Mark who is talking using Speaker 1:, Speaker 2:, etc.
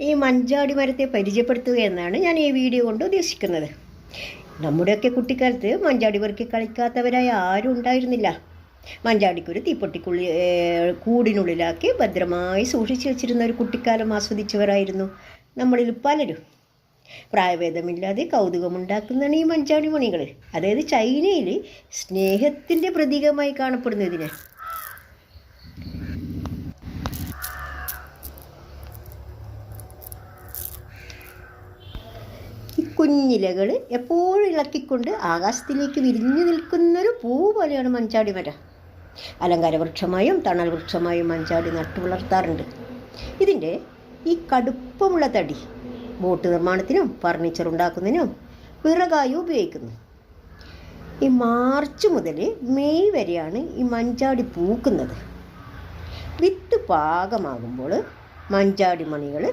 Speaker 1: ഈ മഞ്ചാടി മരത്തെ പരിചയപ്പെടുത്തുക എന്നാണ് ഞാൻ ഈ വീഡിയോ കൊണ്ട് ഉദ്ദേശിക്കുന്നത്. നമ്മുടെയൊക്കെ കുട്ടിക്കാലത്ത് മഞ്ചാടി പെറുക്കി കളിക്കാത്തവരായി ആരും ഉണ്ടായിരുന്നില്ല. മഞ്ചാടിക്കൊരു തീപ്പൊട്ടിക്കുള്ളി കൂടിനുള്ളിലാക്കി ഭദ്രമായി സൂക്ഷിച്ചു വെച്ചിരുന്ന ഒരു കുട്ടിക്കാലം ആസ്വദിച്ചവരായിരുന്നു നമ്മളിൽ പലരും. പ്രായഭേദമില്ലാതെ കൗതുകമുണ്ടാക്കുന്നതാണ് ഈ മഞ്ചാടി മണികൾ. അതായത് ചൈനയിൽ സ്നേഹത്തിന്റെ പ്രതീകമായി കാണപ്പെടുന്നതിന്. കുഞ്ഞിലകൾ എപ്പോഴും ഇളക്കിക്കൊണ്ട് ആകാശത്തിലേക്ക് വിരിഞ്ഞു നിൽക്കുന്നൊരു പൂ പോലെയാണ് മഞ്ചാടി മരം. അലങ്കാര വൃക്ഷമായും തണൽ വൃക്ഷമായും മഞ്ചാടി നട്ടു വളർത്താറുണ്ട് ഇതിന്റെ ഈ കടുപ്പമുള്ള തടി ബോട്ട് നിർമ്മാണത്തിനും ഫർണിച്ചർ ഉണ്ടാക്കുന്നതിനും വിറകായി ഉപയോഗിക്കുന്നു. ഈ മാർച്ച് മുതൽ മെയ് വരെയാണ് ഈ മഞ്ചാടി പൂക്കുന്നത്. വിത്ത് പാകമാകുമ്പോൾ മഞ്ചാടി മണികൾ